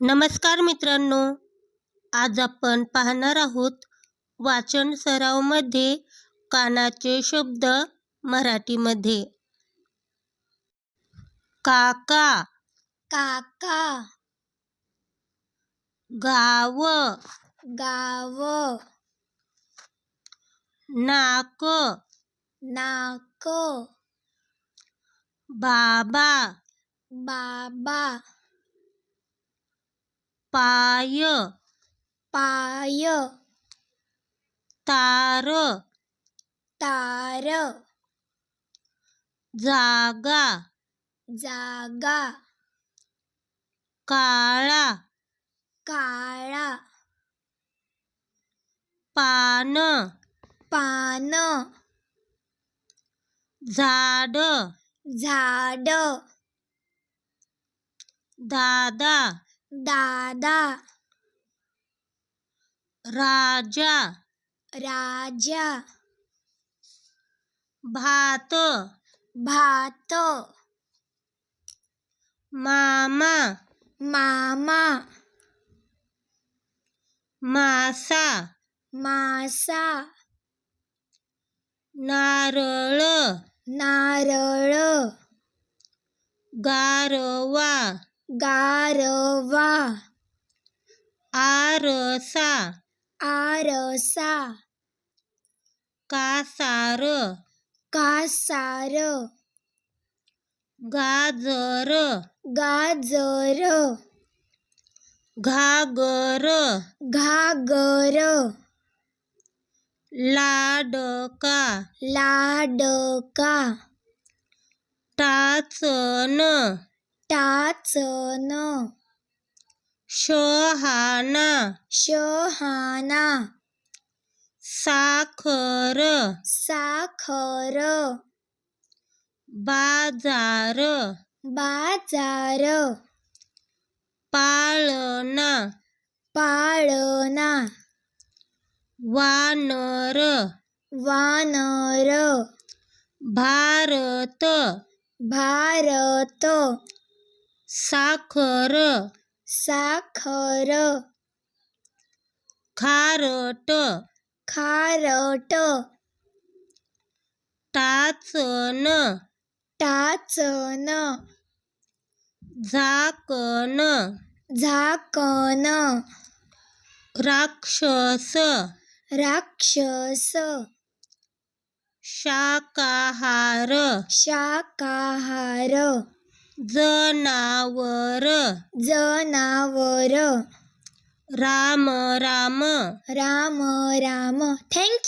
नमस्कार मित्रांनो आज आपण पाहणार आहोत वाचन सरावमध्ये कानाचे शब्द मराठीमध्ये. काका. काका. गाव. गाव. नाक. नाक. बाबा. बाबा. पाय. पाय. तार. तार. जागा. जागा. काळा. काळा. पान. पान. झाड. झाड. दादा. दादा. राजा. राजा. भात. भात. मामा. मामा. मासा. मासा. नारळ. नारळ. गारवा. गारवा. आरसा. आरसा. कासार. कासार. गाजर. गाजर. घागर. घागर. लाडका. लाडका. टाचन टाचन शहाणा. शहाणा. साखर. साखर. बाजार. बाजार. पाळणा. पाळणा. वानर. वानर. भारत. भारत. साखर. साखर. खारट. खारट. टाचन टाचन झाकण. झाकण. राक्षस. राक्षस. शाकाहार. शाकाहार. जनावर. जनावर. राम राम. राम राम. Thank you